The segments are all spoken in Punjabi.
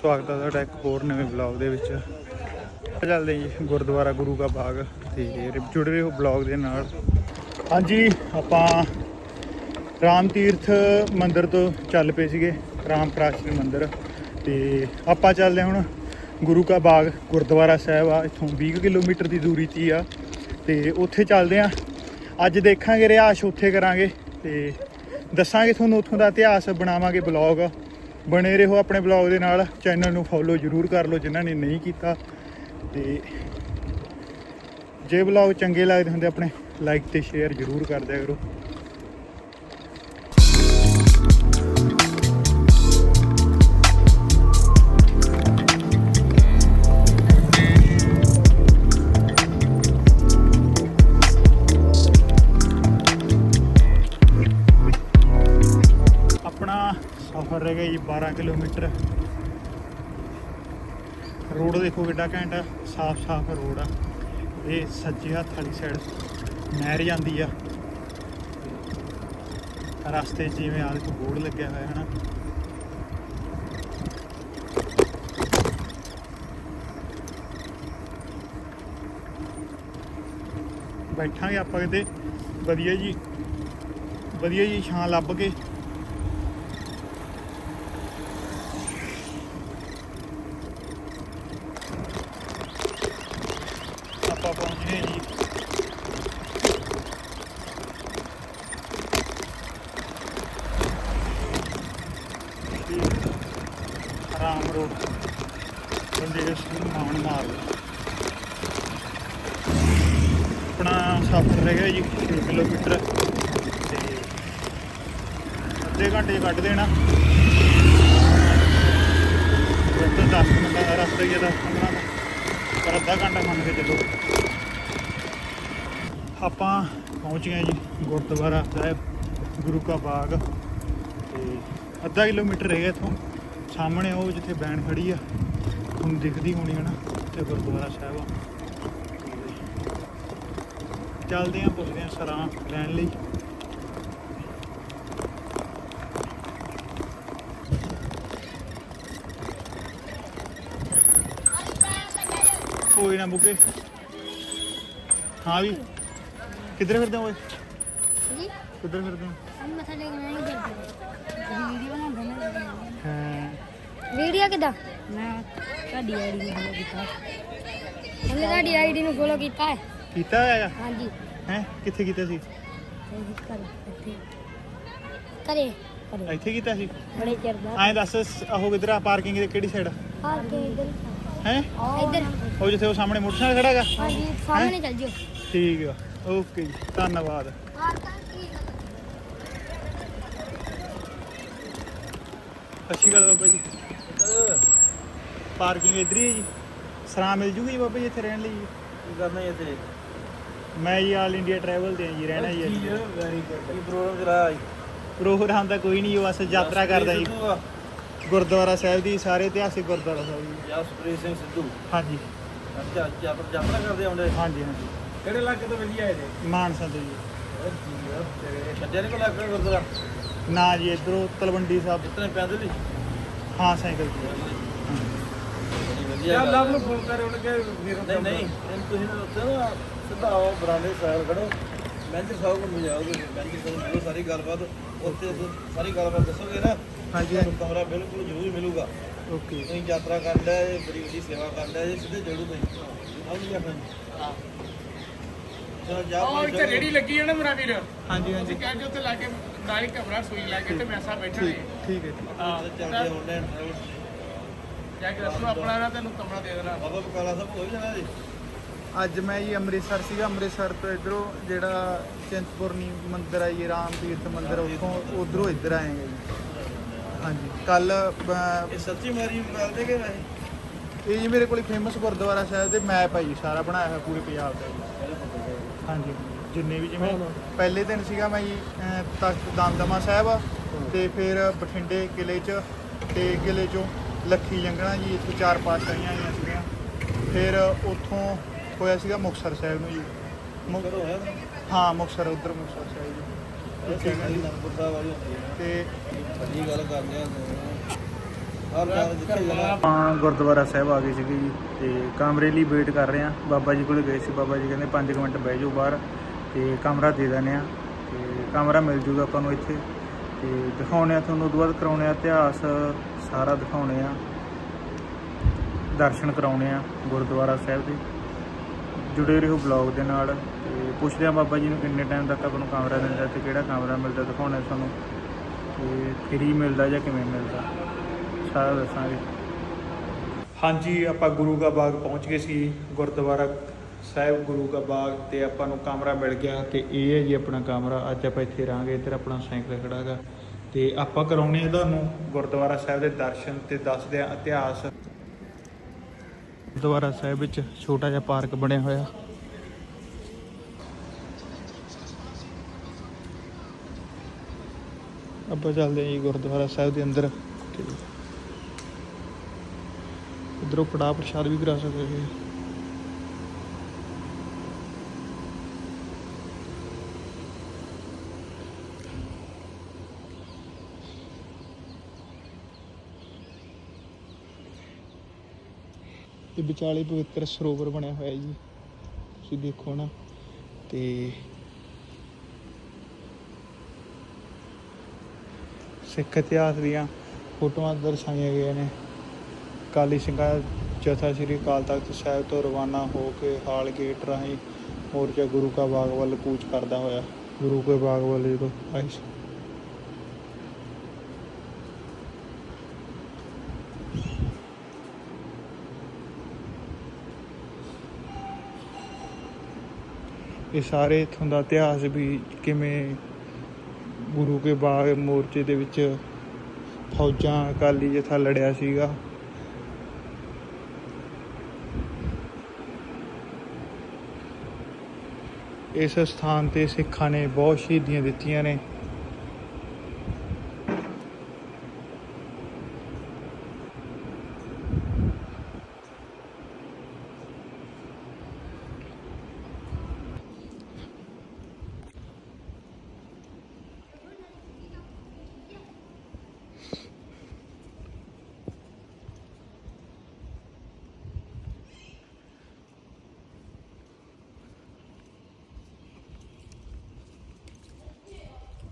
ਸਵਾਗਤ ਹੈ ਤੁਹਾਡਾ ਇੱਕ ਹੋਰ ਨਵੇਂ ਬਲੌਗ ਦੇ ਵਿੱਚ। ਚੱਲਦੇ ਜੀ? ਗੁਰਦੁਆਰਾ ਗੁਰੂ ਕਾ ਬਾਗ ਤੇ ਰਹੇ ਹੋ ਬਲੌਗ ਦੇ ਨਾਲ। ਹਾਂਜੀ, ਆਪਾਂ ਰਾਮ ਤੀਰਥ ਮੰਦਿਰ ਤੋਂ ਚੱਲ ਪਏ ਸੀਗੇ, ਰਾਮ ਪ੍ਰਾਸ਼ਰੀ ਮੰਦਿਰ। ਤੇ ਆਪਾਂ ਚੱਲਦੇ ਹੁਣ ਗੁਰੂ ਕਾ ਬਾਗ, ਗੁਰਦੁਆਰਾ ਸਾਹਿਬ ਆ, ਇੱਥੋਂ 20 ਕੁ ਕਿਲੋਮੀਟਰ ਦੀ ਦੂਰੀ 'ਤੇ ਹੀ ਆ। ਤੇ ਉੱਥੇ ਚੱਲਦੇ ਆ ਅੱਜ ਦੇਖਾਂਗੇ ਰਿਹਾਸ਼ ਉੱਥੇ ਕਰਾਂਗੇ ਤੇ ਦੱਸਾਂਗੇ ਤੁਹਾਨੂੰ ਉੱਥੋਂ ਦਾ ਇਤਿਹਾਸ, ਬਣਾਵਾਂਗੇ ਬਲੌਗ ਬਣੇ ਰਹੋ ਆਪਣੇ ਬਲੌਗ ਦੇ ਨਾਲ। ਚੈਨਲ ਨੂੰ ਫੋਲੋ ਜਰੂਰ ਕਰ ਲਓ ਜਿਨ੍ਹਾਂ ਨੇ ਨਹੀਂ ਕੀਤਾ। ਤੇ ਜੇ ਬਲੌਗ ਚੰਗੇ ਲੱਗਦੇ ਹੁੰਦੇ, ਆਪਣੇ ਲਾਈਕ ਤੇ ਸ਼ੇਅਰ ਜਰੂਰ ਕਰ ਦਿਆ ਕਰੋ। ਸਫ਼ਰ ਜੀ 12 ਕਿਲੋਮੀਟਰ। ਰੋਡ ਦੇਖੋ ਕਿੱਡਾ ਘੈਂਟ ਆ ਸਾਫ਼ ਸਾਫ਼ ਰੋਡ ਆ। ਇਹ ਸੱਜੇ ਹੱਥ ਵਾਲੀ ਸਾਈਡ ਨਹਿਰ ਜਾਂਦੀ ਆ। ਰਸਤੇ ਜਿਵੇਂ ਆਲੇ ਤੋਂ ਬੋਰਡ ਲੱਗਿਆ ਹੋਇਆ ਹੈ ਨਾ ਬੈਠਾਂਗੇ ਆਪਾਂ ਕਿਤੇ। ਵਧੀਆ ਜੀ ਵਧੀਆ ਜੀ, ਛਾਂ ਲੱਭ ਕੇ ਆਪਾਂ ਪਹੁੰਚ ਗਏ ਜੀ ਰਾਮ ਰੋਡ। ਬੰਦੇ ਸਿੰਘ ਮਾਨ ਮਾਰ ਆਪਣਾ ਸਫ਼ਰ ਰਹਿ ਗਿਆ ਜੀ 6 ਕਿਲੋਮੀਟਰ। ਤੇ ਅੱਧੇ ਘੰਟੇ ਕੱਢ ਦੇਣਾ। ਰਸਤਾ 10 ਮਿੰਟਾਂ ਦਾ ਰਸਤਾ ਹੀ ਹੈ 10 15 ਦਾ ਪਰ ਅੱਧਾ ਘੰਟਾ ਮੰਨ ਕੇ ਚੱਲੋ। ਆਪਾਂ ਪਹੁੰਚ ਗਏ ਜੀ, ਗੁਰਦੁਆਰਾ ਸਾਹਿਬ, ਗੁਰੂ ਕਾ ਬਾਗ। ਤੇ ਅੱਧਾ ਕਿਲੋਮੀਟਰ ਰਹਿ ਗਿਆ ਇੱਥੋਂ। ਸਾਹਮਣੇ ਉਹ ਜਿੱਥੇ ਬੈਣ ਖੜੀ ਆ ਤੁਹਾਨੂੰ ਦਿਖਦੀ ਹੋਣੀ ਹੈ ਨਾ ਤੇ ਗੁਰਦੁਆਰਾ ਸਾਹਿਬ ਆ। ਚੱਲਦੇ ਆ ਪੁੱਛਦੇ ਆ ਸਰਾਂ ਲੈਣ ਲਈ। ਕੋਈ ਨਾ ਬੁਕੇ। ਹਾਂ ਵੀ ਕਿੱਧਰ ਫਿਰਦੇ ਹੋ ਜੀ? ਕਿੱਧਰ ਫਿਰਦੇ ਹੋ? ਅਸੀਂ ਮੱਥਾ ਟੇਕਣ ਨਹੀਂ ਜਾਂਦੇ ਵੀਡੀਓ ਬਣਾਉਂਦੇ ਨੇ। ਵੀਡੀਓ ਕਿਦਾਂ? ਮੈਂ ਤੁਹਾਡੀ ਆਈਡੀ ਨੂੰ ਫੋਲੋ ਕੀਤਾ। ਉਹਨੇ ਤੁਹਾਡੀ ਆਈਡੀ ਨੂੰ ਫੋਲੋ ਕੀਤਾ ਹੈ। ਕੀਤਾ ਹੋਇਆ ਹਾਂਜੀ। ਹੈ? ਕਿੱਥੇ ਕੀਤਾ ਸੀ? ਇੱਥੇ। ਕਰੇ ਕਰੇ ਇੱਥੇ ਕੀਤਾ ਸੀ? ਬੜੇ ਚਿਰ ਦਾ ਐਂ ਦੱਸ ਉਹ ਕਿੱਧਰ ਆ? ਪਾਰਕਿੰਗ ਦੇ ਕਿਹੜੀ ਸਾਈਡ ਆ? ਕੇ ਇਧਰ। ਹੈ? ਇਧਰ। ਉਹ ਜਿੱਥੇ ਉਹ ਸਾਹਮਣੇ ਮੋਟਰਸਾਈਕਲ ਖੜਾਗਾ ਹਾਂਜੀ ਸਾਹਮਣੇ ਚੱਲ ਜਿਓ। ਠੀਕ ਆ। ਓਕੇ ਜੀ। ਧੰਨਵਾਦ। ਸ਼੍ਰੀ ਅਕਾਲ ਬਾਬਾ ਜੀ। ਪਾਰਕਿੰਗ ਇੱਧਰ ਹੀ ਹੈ ਜੀ। ਸਰਾਂ ਮਿਲ ਜੂਗੀ ਜੀ ਬਾਬਾ ਜੀ ਇੱਥੇ ਰਹਿਣ ਲਈ ਜੀ? ਕੀ ਕਰਨਾ ਹੈ ਤੇ ਮੈਂ ਜੀ ਆਲ ਇੰਡੀਆ ਟਰੈਵਲ ਤੇ ਹਾਂ ਜੀ ਰਹਿਣਾ ਜੀ। ਇੱਥੇ। ਵੈਰੀ ਗੁੱਡ ਕੀ ਪ੍ਰੋਗਰਾਮ ਚਲਾਇਆ ਪ੍ਰੋਗਰਾਮ ਤਾਂ ਕੋਈ ਨਹੀਂ ਜੀ ਬਸ ਯਾਤਰਾ ਕਰਦਾ ਜੀ। ਗੁਰਦੁਆਰਾ ਸਾਹਿਬ ਦੀ ਸਾਰੇ ਇਤਿਹਾਸਿਕ ਗੁਰਦੁਆਰਾ ਸਾਹਿਬ ਜੀ। ਜਸਪ੍ਰੀਤ ਸਿੰਘ ਸਿੱਧੂ। ਹਾਂਜੀ। ਅੱਛਾ ਯਾਤਰਾ ਯਾਤਰਾ ਕਰਦੇ ਆਉਂਦੇ? ਹਾਂਜੀ ਹਾਂਜੀ। ਕਿਹੜੇ ਇਲਾਕੇ ਤੋਂ ਵਧੀਆ ਆਏ ਨੇ ਮਾਨਸਾ ਤੋਂ ਜੀ। ਛੱਡਿਆ ਨਹੀਂ ਕੋਲ ਲੱਗ ਗੁਰਦੁਆਰਾ? ਨਾ ਜੀ ਇਧਰੋਂ ਤਲਵੰਡੀ ਸਾਹਿਬ। ਜਿੱਤਨੇ ਪੈਦਲ ਹੀ ਹਾਂ ਸਾਈਕਲ ਤੇ। ਬੜੀ ਵਧੀਆ ਗੱਲ ਨੂੰ ਫੋਨ ਕਰੇ ਉਹਨਾਂ ਕੇ ਨਹੀਂ ਨਹੀਂ ਇਹਨੂੰ ਤੁਸੀਂ ਨਾ ਉੱਥੇ ਨਾ ਸਿੱਧਾ ਆਓ ਬਰਾਂਡੇ ਸਾਈਡ ਖੜੋ ਮੈਂਜਰ ਸਾਹਿਬ ਨੂੰ ਮਿਲਾਓ ਤੁਸੀਂ ਮੈਂਜਰ ਸਾਹਿਬ ਨੂੰ ਸਾਰੀ ਗੱਲਬਾਤ। ਉੱਥੇ ਉੱਥੇ ਸਾਰੀ ਗੱਲਬਾਤ ਦੱਸੋਗੇ ਨਾ ਹਾਂਜੀ ਤੁਹਾਨੂੰ ਕਮਰਾ ਬਿਲਕੁਲ ਜ਼ਰੂਰ ਮਿਲੂਗਾ। ਓਕੇ। ਤੁਸੀਂ ਯਾਤਰਾ ਕਰਦਾ ਹੈ ਬੜੀ ਵੱਡੀ ਸੇਵਾ ਕਰਦਾ ਹੈ ਸਿੱਧੇ ਜੜੂ ਤੁਸੀਂ ਆਓ ਜੀ ਆਪਾਂ ਚਲੋ ਜਾ ਉਹ ਇੱਥੇ ਰੇੜੀ ਲੱਗੀ ਹੈ ਨਾ ਮੇਰਾ ਵੀਰ। ਹਾਂਜੀ ਹਾਂਜੀ। ਕਹਿੰਦੇ ਉੱਥੇ ਲਾ ਕੇ ਨਾਲ ਹੀ ਕਮਰਾ ਸੂਈ ਲਾ ਕੇ ਤੇ ਮੈਸਾ ਬੈਠਾ ਠੀਕ ਹੈ ਠੀਕ ਹੈ ਚੱਲਦੇ ਆਨਲਾਈਨ ਜਾ ਕੇ ਦੱਸੋ ਆਪਣਾ ਨਾ ਤੈਨੂੰ ਕਮਰਾ ਦੇ ਦੇਣਾ। ਬਾਬਾ ਬਕਾਲਾ ਸਾਹਿਬ ਹੋ ਜਾਣਾ ਜੀ। ਅੱਜ ਮੈਂ ਜੀ ਅੰਮ੍ਰਿਤਸਰ ਸੀਗਾ ਅੰਮ੍ਰਿਤਸਰ ਤੋਂ ਇਧਰੋਂ ਜਿਹੜਾ ਚਿੰਤਪੁਰਨੀ ਮੰਦਿਰ ਆ ਜੀ ਰਾਮ ਤੀਰਥ ਮੰਦਿਰ ਉੱਥੋਂ ਉਧਰੋਂ ਇੱਧਰ ਆਏਗਾ ਜੀ। ਹਾਂਜੀ ਕੱਲ ਇਹ ਸੱਚੀ ਮਾਰੀ ਬਕਾਲਦੇ ਕਿ ਵੈਸੇ ਇਹ ਜੀ ਮੇਰੇ ਕੋਲ ਫੇਮਸ ਗੁਰਦੁਆਰਾ ਸਾਹਿਬ ਦੇ ਮੈਪ ਹੈ ਜੀ ਸਾਰਾ ਬਣਾਇਆ ਹੋਇਆ ਪੂਰੇ ਪੰਜਾਬ ਦਾ ਜੀ। ਹਾਂਜੀ। ਜਿੰਨੇ ਵੀ ਜਿਵੇਂ ਪਹਿਲੇ ਦਿਨ ਸੀਗਾ ਮੈਂ ਜੀ ਅਹ, ਤਖਤ ਦਮਦਮਾ ਸਾਹਿਬ ਤੇ ਫਿਰ ਬਠਿੰਡੇ ਕਿਲੇ 'ਚ ਤੇ ਕਿਲੇ 'ਚੋਂ ਲੱਖੀ ਜੰਗਣਾ ਜੀ ਇੱਥੇ ਚਾਰ ਪਾਤਸ਼ਾਹੀਆਂ ਆਈਆਂ ਸੀਗੀਆਂ। ਫਿਰ ਉੱਥੋਂ ਹੋਇਆ ਸੀਗਾ ਮੁਕਤਸਰ ਸਾਹਿਬ ਨੂੰ ਜੀ। ਮੁਕ- ਕਦੋਂ ਹੋਇਆ ਹਾਂ ਮੁਕਤਸਰ ਉਧਰ ਮੁਕਤਸਰ ਸਾਹਿਬ ਜੀ। ਇਹ ਚੰਗੀ ਨੰਬਰ ਸਾਹਿਬ ਵਾਲੀ ਹੁੰਦੀ ਹੈ। ਤੇ ਵੱਡੀ ਗੱਲ ਕਰਦੇ ਆ ਹਰ ਘਰ ਜਿੱਥੇ ਜਾਣਾ। ਆਪਾਂ ਗੁਰਦੁਆਰਾ ਸਾਹਿਬ ਆ ਗਏ ਸੀਗੇ ਜੀ ਤੇ ਕਮਰੇ ਲਈ ਵੇਟ ਕਰ ਰਹੇ ਆ ਬਾਬਾ ਜੀ ਕੋਲ ਗਏ ਸੀ ਬਾਬਾ ਜੀ ਕਹਿੰਦੇ 5 ਮਿੰਟ ਬਹਿ ਜਾਓ ਬਾਹਰ। ਤੇ ਕਮਰਾ ਦੇ ਦਿੰਦੇ ਆ ਤੇ ਕਮਰਾ ਮਿਲ ਜੂਗਾ ਆਪਾਂ ਨੂੰ ਇੱਥੇ ਤੇ ਦਿਖਾਉਣੇ ਆ ਤੁਹਾਨੂੰ ਉਦੋਂ ਬਾਅਦ ਕਰਾਉਣੇ ਆ ਇਤਿਹਾਸ ਸਾਰਾ ਦਿਖਾਉਣੇ ਆ ਦਰਸ਼ਨ ਕਰਾਉਣੇ ਆ ਗੁਰਦੁਆਰਾ ਸਾਹਿਬ ਦੇ। ਜੁੜੇ ਰਹੋ ਬਲੌਗ ਦੇ ਨਾਲ ਤੇ ਪੁੱਛਦੇ ਆ ਬਾਬਾ ਜੀ ਨੂੰ ਕਿੰਨੇ ਟਾਈਮ ਤੱਕ ਆਪਾਂ ਨੂੰ ਕਮਰਾ ਦਿੰਦਾ ਤੇ ਕਿਹੜਾ ਕਮਰਾ ਮਿਲਦਾ ਦਿਖਾਉਣੇ ਤੁਹਾਨੂੰ। ਤੇ ਫ੍ਰੀ ਮਿਲਦਾ ਜਾਂ ਕਿਵੇਂ ਮਿਲਦਾ, ਸਾਰਾ ਦੱਸਾਂਗੇ। ਹਾਂਜੀ, ਆਪਾਂ ਗੁਰੂ ਕਾ ਬਾਗ ਪਹੁੰਚ ਗਏ ਸੀ ਗੁਰਦੁਆਰਾ ਸਾਹਿਬ ਗੁਰੂ ਕਾ ਬਾਗ ਤੇ ਆਪਾਂ ਨੂੰ ਕਮਰਾ ਮਿਲ ਗਿਆ ਤੇ ਇਹ ਹੈ ਜੀ ਆਪਣਾ ਕਮਰਾ। ਅੱਜ ਆਪਾਂ ਇੱਥੇ ਰਹਾਂਗੇ, ਇੱਧਰ ਆਪਣਾ ਸਾਈਕਲ ਖੜਾ ਹੈਗਾ। ਤੇ ਆਪਾਂ ਕਰਾਉਣੇ ਆ ਤੁਹਾਨੂੰ ਗੁਰਦੁਆਰਾ ਸਾਹਿਬ ਦੇ ਦਰਸ਼ਨ ਤੇ ਦੱਸਦੇ ਆ ਇਤਿਹਾਸ। ਗੁਰਦੁਆਰਾ ਸਾਹਿਬ ਵਿੱਚ ਛੋਟਾ ਜਿਹਾ ਪਾਰਕ ਬਣਿਆ ਹੋਇਆ। ਆਪਾਂ ਚੱਲਦੇ ਹਾਂ ਜੀ ਗੁਰਦੁਆਰਾ ਸਾਹਿਬ ਦੇ ਅੰਦਰ। ਤੇ ਉਧਰੋਂ ਕੜਾਹ ਪ੍ਰਸ਼ਾਦ ਵੀ ਕਰਾ ਸਕਦੇ ਜੀ ਤੇ ਵਿਚਾਲੇ ਪਵਿੱਤਰ ਸਰੋਵਰ ਬਣਿਆ ਹੋਇਆ ਜੀ। ਤੁਸੀਂ ਦੇਖੋ ਨਾ, ਤੇ ਸਿੱਖ ਇਤਿਹਾਸ ਦੀਆਂ ਫੋਟੋਆਂ ਦਰਸਾਈਆਂ ਗਈਆਂ ਨੇ। ਕਾਲੀ ਸਿੰਘਾਂ ਜਥਾ ਸ੍ਰੀ ਅਕਾਲ ਤਖਤ ਸਾਹਿਬ ਤੋਂ ਰਵਾਨਾ ਹੋ ਕੇ ਹਾਲ ਗੇਟ ਰਾਹੀਂ ਮੋਰਚਾ ਗੁਰੂ ਕਾ ਬਾਗ ਵੱਲ ਕੂਚ ਕਰਦਾ ਹੋਇਆ। ਗੁਰੂ ਕੇ ਬਾਗ ਵੱਲ ਜਦੋਂ ਇਹ ਸਾਰੇ ਇੱਥੋਂ ਦਾ ਇਤਿਹਾਸ ਵੀ ਕਿਵੇਂ ਗੁਰੂ ਕੇ ਬਾਗ ਮੋਰਚੇ ਦੇ ਵਿੱਚ ਫੌਜਾਂ, ਅਕਾਲੀ ਜਥਾ ਲੜਿਆ ਸੀਗਾ। ਇਸ ਸਥਾਨ ਤੇ ਸਿੱਖਾਂ ਨੇ ਬਹੁਤ ਸ਼ਹੀਦੀਆਂ ਦਿੱਤੀਆਂ ਨੇ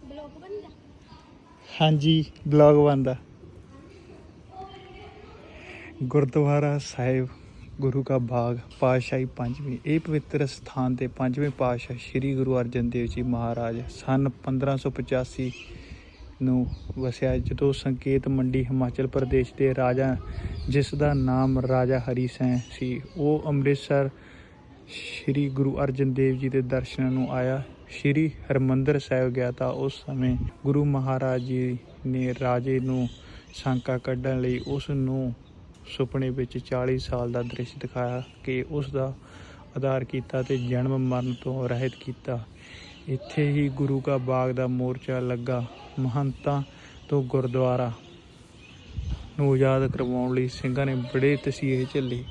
ਬਲੌਗ ਬਣਦਾ ਹਾਂਜੀ, ਬਲੌਗ ਬੰਦਾ ਗੁਰਦੁਆਰਾ ਸਾਹਿਬ, ਗੁਰੂ ਕਾ ਬਾਗ, ਪਾਤਸ਼ਾਹੀ ਪੰਜਵੀਂ, ਇਹ ਪਵਿੱਤਰ ਸਥਾਨ ਤੇ ਪੰਜਵੇਂ ਪਾਤਸ਼ਾਹ ਸ੍ਰੀ ਗੁਰੂ ਅਰਜਨ ਦੇਵ ਜੀ ਮਹਾਰਾਜ ਸਨ 1585 ਨੂੰ ਵਸਿਆ, ਜਦੋਂ ਸੰਕੇਤ ਮੰਡੀ ਹਿਮਾਚਲ ਪ੍ਰਦੇਸ਼ ਦੇ ਰਾਜਾ, ਜਿਸ ਦਾ ਨਾਮ ਰਾਜਾ ਹਰੀ ਸਿੰਘ ਸੀ, ਉਹ ਅੰਮ੍ਰਿਤਸਰ ਸ਼੍ਰੀ ਗੁਰੂ ਅਰਜਨ ਦੇਵ ਜੀ ਦੇ ਦਰਸ਼ਨਾਂ ਨੂੰ ਆਇਆ। ਸ਼੍ਰੀ ਹਰਮੰਦਰ ਸਾਹਿਬ ਗਿਆ ਤਾਂ ਉਸ ਸਮੇਂ ਗੁਰੂ ਮਹਾਰਾਜ ਜੀ ਨੇ ਰਾਜੇ ਨੂੰ ਸ਼ੰਕਾ ਕੱਢਣ ਲਈ ਉਸ ਨੂੰ ਸੁਪਨੇ ਵਿੱਚ 40 ਸਾਲ ਦਾ ਦ੍ਰਿਸ਼ ਦਿਖਾਇਆ ਕਿ ਉਸ ਦਾ ਆਧਾਰ ਕੀਤਾ ਤੇ ਜਨਮ ਮਰਨ ਤੋਂ ਰਹਿਤ ਕੀਤਾ। ਇੱਥੇ ਹੀ ਗੁਰੂ ਕਾ ਬਾਗ ਦਾ ਮੋਰਚਾ ਲੱਗਾ, ਮਹੰਤਾਂ ਤੋਂ ਗੁਰਦੁਆਰਾ ਨੂੰ ਆਜ਼ਾਦ ਕਰਵਾਉਣ ਲਈ ਸਿੰਘਾਂ ਨੇ ਬੜੇ ਤਸੀਹੇ ਝੱਲੇ।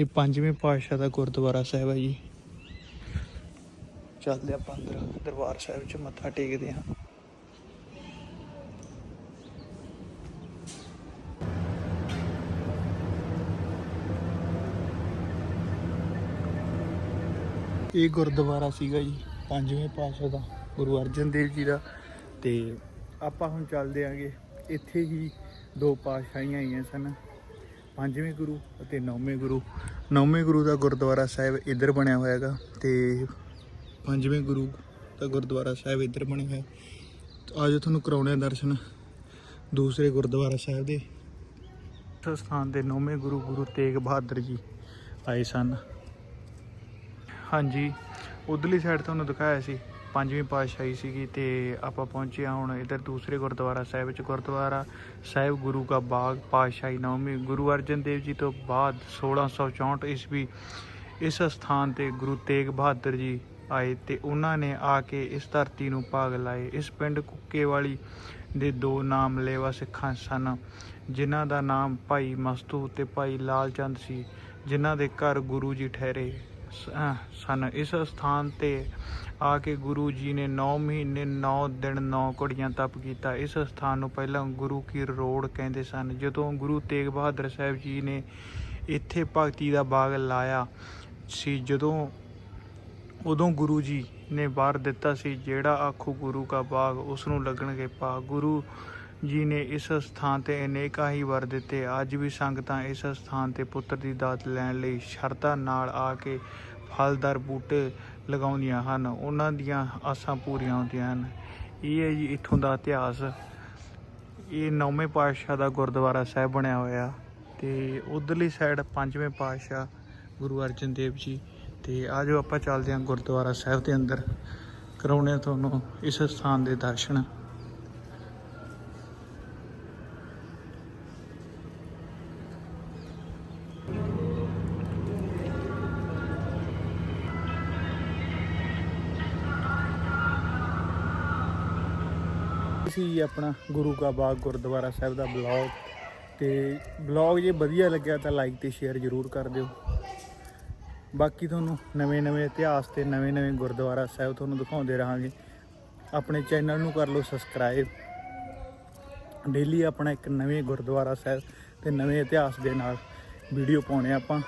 ਇਹ ਪੰਜਵੇਂ ਪਾਤਸ਼ਾਹ ਦਾ ਗੁਰਦੁਆਰਾ ਸਾਹਿਬ ਹੈ ਜੀ। ਚੱਲਦੇ ਆਪਾਂ ਅੰਦਰ, ਦਰਬਾਰ ਸਾਹਿਬ 'ਚ ਮੱਥਾ ਟੇਕਦੇ ਹਾਂ। ਇਹ ਗੁਰਦੁਆਰਾ ਸੀਗਾ ਜੀ, ਪੰਜਵੇਂ ਪਾਤਸ਼ਾਹ ਦਾ, ਗੁਰੂ ਅਰਜਨ ਦੇਵ ਜੀ ਦਾ। ਤੇ ਆਪਾਂ ਹੁਣ ਚੱਲਦੇ ਆਂਗੇ, ਇੱਥੇ ਹੀ ਦੋ ਪਾਤਸ਼ਾਹੀਆਂ ਆਈਆਂ ਸਨ, ਪੰਜਵੇਂ ਗੁਰੂ ਅਤੇ ਨੌਵੇਂ ਗੁਰੂ। ਨੌਵੇਂ ਗੁਰੂ ਦਾ ਗੁਰਦੁਆਰਾ ਸਾਹਿਬ ਇੱਧਰ ਬਣਿਆ ਹੋਇਆ ਹੈਗਾ ਤੇ ਪੰਜਵੇਂ ਗੁਰੂ ਦਾ ਗੁਰਦੁਆਰਾ ਸਾਹਿਬ ਇੱਧਰ ਬਣਿਆ ਹੋਇਆ ਆਜੋ ਤੁਹਾਨੂੰ ਕਰਾਉਣੇ ਆ ਦਰਸ਼ਨ ਦੂਸਰੇ ਗੁਰਦੁਆਰਾ ਸਾਹਿਬ ਦੇ। ਇਸ ਸਥਾਨ ਦੇ ਨੌਵੇਂ ਗੁਰੂ ਗੁਰੂ ਤੇਗ ਬਹਾਦਰ ਜੀ ਆਏ ਸਨ। ਹਾਂਜੀ, ਉਧਰਲੀ ਸਾਈਡ ਤੁਹਾਨੂੰ ਦਿਖਾਇਆ ਸੀ, ਪੰਜਵੀਂ ਪਾਤਸ਼ਾਹੀ ਸੀਗੀ ਤੇ ਆਪਾਂ ਪਹੁੰਚੇ ਹਾਂ ਹੁਣ ਇਧਰ ਦੂਸਰੇ ਗੁਰਦੁਆਰਾ ਸਾਹਿਬ ਵਿੱਚ। ਗੁਰਦੁਆਰਾ ਸਾਹਿਬ ਗੁਰੂ ਕਾ ਬਾਗ ਪਾਤਸ਼ਾਹੀ ਨੌਵੀਂ, ਗੁਰੂ ਅਰਜਨ ਦੇਵ ਜੀ ਤੋਂ ਬਾਅਦ 1664 ਈਸਵੀ ਇਸ ਸਥਾਨ ਤੇ ਗੁਰੂ ਤੇਗ ਬਹਾਦਰ ਜੀ ਆਏ ਤੇ ਉਹਨਾਂ ਨੇ ਆ ਕੇ ਇਸ ਧਰਤੀ ਨੂੰ ਭਾਗ ਲਾਏ। ਇਸ ਪਿੰਡ ਕੁੱਕੇਵਾਲੀ ਦੇ ਦੋ ਨਾਮਲੇਵਾ ਸਿੱਖਾਂ ਸਨ, ਜਿਨ੍ਹਾਂ ਦਾ ਨਾਮ ਭਾਈ ਮਸਤੂ ਤੇ ਭਾਈ ਲਾਲ ਚੰਦ ਸੀ, ਜਿਨ੍ਹਾਂ ਦੇ ਘਰ ਗੁਰੂ ਜੀ ਠਹਿਰੇ ਸ- ਸਨ। ਇਸ ਸਥਾਨ ਤੇ ਆ ਕੇ ਗੁਰੂ ਜੀ ਨੇ 9 ਮਹੀਨੇ 9 ਦਿਨ 9 ਘੜੀਆਂ ਤਪ ਕੀਤਾ। ਇਸ ਸਥਾਨ ਨੂੰ ਪਹਿਲਾਂ ਗੁਰੂ ਕੀ ਰੋਡ ਕਹਿੰਦੇ ਸਨ, ਜਦੋਂ ਗੁਰੂ ਤੇਗ ਬਹਾਦਰ ਸਾਹਿਬ ਜੀ ਨੇ ਇੱਥੇ ਭਗਤੀ ਦਾ ਬਾਗ ਲਾਇਆ ਸੀ, ਜਦੋਂ ਉਦੋਂ ਗੁਰੂ ਜੀ ਨੇ ਵਾਰ ਦਿੱਤਾ ਸੀ, ਜਿਹੜਾ ਆਖੂ ਗੁਰੂ ਕਾ ਬਾਗ ਉਸ ਨੂੰ ਲੱਗਣਗੇ ਪਾ ਗੁਰੂ ਜੀ ਨੇ ਇਸ ਸਥਾਨ ਤੇ ਅਨੇਕਾਂ ਹੀ ਵਰ ਦਿੱਤੇ। ਅੱਜ ਵੀ ਸੰਗਤਾਂ ਇਸ ਸਥਾਨ ਤੇ ਪੁੱਤਰ ਦੀ ਦਾਤ ਲੈਣ ਲਈ ਸ਼ਰਧਾ ਨਾਲ ਆ ਕੇ ਫਲਦਾਰ ਬੂਟੇ ਲਗਾਉਂਦੀਆਂ ਹਨ। ਉਹਨਾਂ ਦੀਆਂ ਆਸਾਂ ਪੂਰੀਆਂ ਹੁੰਦੀਆਂ ਹਨ। ਇਹ ਹੈ ਜੀ ਇੱਥੋਂ ਦਾ ਇਤਿਹਾਸ। ਇਹ ਨੌਵੇਂ ਪਾਤਸ਼ਾਹ ਦਾ ਗੁਰਦੁਆਰਾ ਸਾਹਿਬ ਬਣਿਆ ਹੋਇਆ। ਤੇ ਉਧਰਲੀ ਸਾਈਡ ਪੰਜਵੇਂ ਪਾਤਸ਼ਾਹ ਗੁਰੂ ਅਰਜਨ ਦੇਵ ਜੀ ਤੇ ਆਜੋ ਆਪਾਂ ਚੱਲਦੇ ਹਾਂ ਗੁਰਦੁਆਰਾ ਸਾਹਿਬ ਦੇ ਅੰਦਰ। ਕਰਾਉਣੇ ਤੁਹਾਨੂੰ ਇਸ ਸਥਾਨ ਦੇ ਦਰਸ਼ਨ। ਸੀ ਆਪਣਾ ਗੁਰੂ ਕਾ ਬਾਗ ਗੁਰਦੁਆਰਾ ਸਾਹਿਬ ਦਾ ਬਲੌਗ ਤੇ ਬਲੌਗ ਜੇ ਵਧੀਆ ਲੱਗਿਆ ਤਾਂ ਲਾਈਕ ਤੇ ਸ਼ੇਅਰ ਜ਼ਰੂਰ ਕਰ ਦਿਓ। ਬਾਕੀ ਤੁਹਾਨੂੰ ਨਵੇਂ-ਨਵੇਂ ਇਤਿਹਾਸ ਤੇ ਨਵੇਂ-ਨਵੇਂ ਗੁਰਦੁਆਰਾ ਸਾਹਿਬ ਤੁਹਾਨੂੰ ਦਿਖਾਉਂਦੇ ਰਹਾਂਗੇ। ਆਪਣੇ ਚੈਨਲ ਨੂੰ ਕਰ ਲਓ ਸਬਸਕ੍ਰਾਈਬ। ਡੇਲੀ ਆਪਣਾ ਇੱਕ ਨਵੇਂ ਗੁਰਦੁਆਰਾ ਸਾਹਿਬ ਤੇ ਨਵੇਂ ਇਤਿਹਾਸ ਦੇ ਨਾਲ ਵੀਡੀਓ ਪਾਉਣੇ ਆਪਾਂ।